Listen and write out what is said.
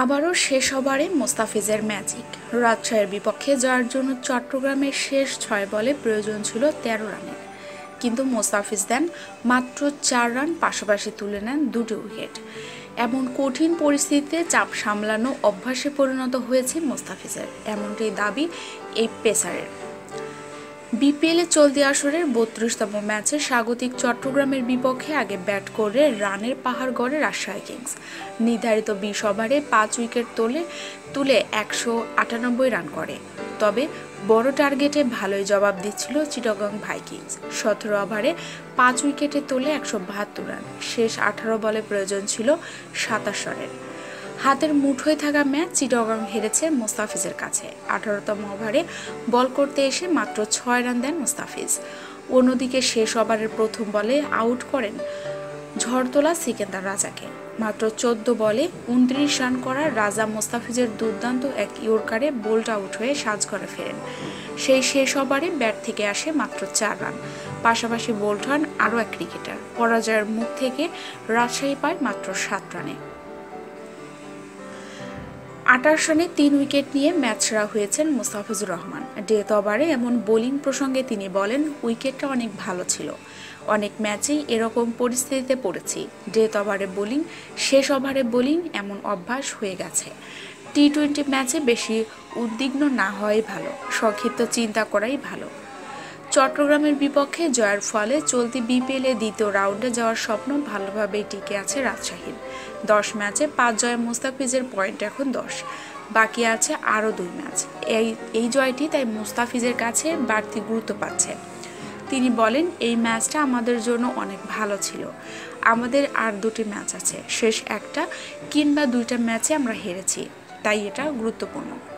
আবারও শেষ ওভারে মোস্তাফিজের ম্যাজিক। রাজশাহীর বিপক্ষে জয়ের জন্য চট্টগ্রামের শেষ ছয় বলে প্রয়োজন ছিল তেরো রানের। কিন্তু মোস্তাফিজ দেন মাত্র চার রান, পাশাপাশি তুলে নেন দুটি উইকেট। এমন কঠিন পরিস্থিতিতে চাপ সামলানো অভ্যাসে পরিণত হয়েছে মোস্তাফিজের। এমনটি দাবি এই পেসারের। বিপিএলে চলতি আসরের বত্রিশতম ম্যাচে স্বাগতিক চট্টগ্রামের বিপক্ষে আগে ব্যাট করে রানের পাহাড় গড়ে রাজশাহী কিংস। নির্ধারিত বিশ ওভারে পাঁচ উইকেট তোলে, তুলে একশো আটানব্বই রান করে। তবে বড় টার্গেটে ভালোই জবাব দিচ্ছিল চিটগং ভাইকিংস। সতেরো ওভারে পাঁচ উইকেটে তোলে একশো বাহাত্তর রান। শেষ আঠারো বলে প্রয়োজন ছিল সাতাশ রানের। হাতের মুঠোয় থাকা ম্যাচ চিটগাং হেরেছে মোস্তাফিজের কাছে। আঠারোতম ওভারে বল করতে এসে মাত্র ছয় রান দেন মোস্তাফিজ। অন্যদিকে শেষ ওভারের প্রথম বলে আউট করেন ঝড়তোলা সিকেন্দার রাজাকে। মাত্র চোদ্দ বলে উনত্রিশ রান করা রাজা মোস্তাফিজের দুর্দান্ত এক ইয়র্কারে বোল্ট আউট হয়ে সাজঘরে ফেরেন। সেই শেষ ওভারে ব্যাট থেকে আসে মাত্র চার রান। পাশাপাশি বোল্ট হন আরও এক ক্রিকেটার। পরাজয়ের মুখ থেকে রাজশাহী পায় মাত্র সাত রানে। আঠাশ রানে তিন উইকেট নিয়ে ম্যাচ সেরা হয়েছেন মুস্তাফিজুর রহমান। ডেথ ওভারে এমন বোলিং প্রসঙ্গে তিনি বলেন, উইকেটটা অনেক ভালো ছিল। অনেক ম্যাচেই এরকম পরিস্থিতিতে পড়েছি। ডেথ ওভারে বোলিং, শেষ ওভারে বোলিং এমন অভ্যাস হয়ে গেছে। টি টোয়েন্টি ম্যাচে বেশি উদ্বিগ্ন না হওয়াই ভালো, সংক্ষিপ্ত চিন্তা করাই ভালো। চট্টগ্রামের বিপক্ষে জয়ের ফলে চলতি বিপিএলে দ্বিতীয় রাউন্ডে যাওয়ার স্বপ্ন ভালোভাবেই টিকে আছে রাজশাহীর। দশ ম্যাচে পাঁচ জয়ে মুস্তাফিজের পয়েন্ট এখন দশ। বাকি আছে আরও দুই ম্যাচ। এই এই জয়টি তাই মুস্তাফিজের কাছে বাড়তি গুরুত্ব পাচ্ছে। তিনি বলেন, এই ম্যাচটা আমাদের জন্য অনেক ভালো ছিল। আমাদের আর দুটি ম্যাচ আছে। শেষ একটা কিংবা দুইটা ম্যাচে আমরা হেরেছি। তাই এটা গুরুত্বপূর্ণ।